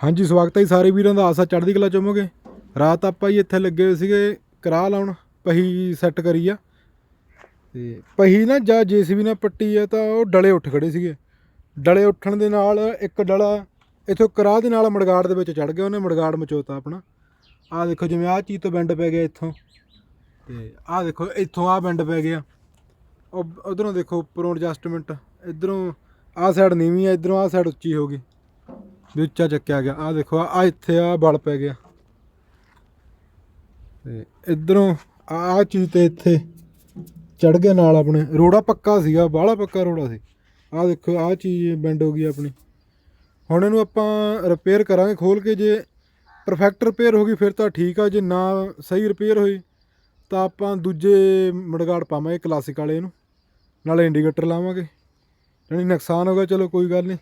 ਹਾਂਜੀ, ਸਵਾਗਤ ਹੈ ਜੀ ਸਾਰੇ ਵੀਰਾਂ ਦਾ। ਆਸਾ ਚੜ੍ਹਦੀ ਕਲਾ ਚੋਮੋਗੇ ਰਾਤ ਆਪਾਂ ਜੀ ਇੱਥੇ ਲੱਗੇ ਹੋਏ ਸੀਗੇ ਕਰਾਹ ਲਾਉਣ, ਪਹੀ ਸੈੱਟ ਕਰੀ ਆ। ਤੇ ਪਹੀ ਨਾ ਜਾਂ ਜੀਸੀਬੀ ਨਾਲ ਪੱਟੀ ਆ ਤਾਂ ਉਹ ਡਲੇ ਉੱਠ ਖੜੇ ਸੀਗੇ। ਡਲੇ ਉੱਠਣ ਦੇ ਨਾਲ ਇੱਕ ਡਲਾ ਇਥੋਂ ਕਰਾਹ ਦੇ ਨਾਲ ਮੜਗਾੜ ਦੇ ਵਿੱਚ ਚੜ ਗਿਆ, ਉਹਨੇ ਮੜਗਾੜ ਮਚੋਤਾ ਆਪਣਾ। ਆਹ ਦੇਖੋ ਜਿਵੇਂ ਆਹ ਚੀਜ਼ ਤੋਂ ਬੈਂਡ ਪੈ ਗਿਆ ਇੱਥੋਂ। ਤੇ ਆਹ ਦੇਖੋ ਇੱਥੋਂ ਆਹ ਬੈਂਡ ਪੈ ਗਿਆ। ਉਹ ਉਧਰੋਂ ਦੇਖੋ ਉੱਪਰੋਂ ਐਡਜਸਟਮੈਂਟ ਇਧਰੋਂ ਆਹ ਸਾਈਡ ਨੀਵੀਂ ਆ, ਇਧਰੋਂ ਆਹ ਸਾਈਡ ਉੱਚੀ ਹੋ ਗਈ। ਵੀ ਉੱਚਾ ਚੱਕਿਆ ਗਿਆ। ਆਹ ਦੇਖੋ ਆ ਇੱਥੇ ਆ ਬਲ ਪੈ ਗਿਆ। ਤੇ ਇਧਰੋਂ ਆਹ ਚੀਜ਼ ਤੇ ਇੱਥੇ ਚੜ ਗਿਆ ਨਾਲ ਆਪਣੇ। ਰੋੜਾ ਪੱਕਾ ਸੀਗਾ, ਬਾਹਲਾ ਪੱਕਾ ਰੋੜਾ ਸੀ। ਆਹ ਦੇਖੋ, ਆਹ ਚੀਜ਼ ਬੈਂਡ ਹੋ ਗਈ ਆਪਣੀ। ਹੁਣ ਇਹਨੂੰ ਆਪਾਂ ਰਿਪੇਅਰ ਕਰਾਂਗੇ ਖੋਲ ਕੇ। ਜੇ ਪਰਫੈਕਟ ਰਿਪੇਅਰ ਹੋ ਗਈ, ਫਿਰ ਤਾਂ ਠੀਕ ਆ। ਜੇ ਨਾ ਸਹੀ ਰਿਪੇਅਰ ਹੋਈ, ਤਾਂ ਆਪਾਂ ਦੂਜੇ ਮੜਗਾੜ ਪਾਵਾਂਗੇ ਕਲਾਸਿਕ ਵਾਲੇ ਨੂੰ ਨਾਲੇ ਇੰਡੀਕੇਟਰ ਲਾਵਾਂਗੇ। ਯਾਨੀ ਨੁਕਸਾਨ ਹੋ ਗਿਆ, ਚਲੋ ਕੋਈ ਗੱਲ ਨਹੀਂ।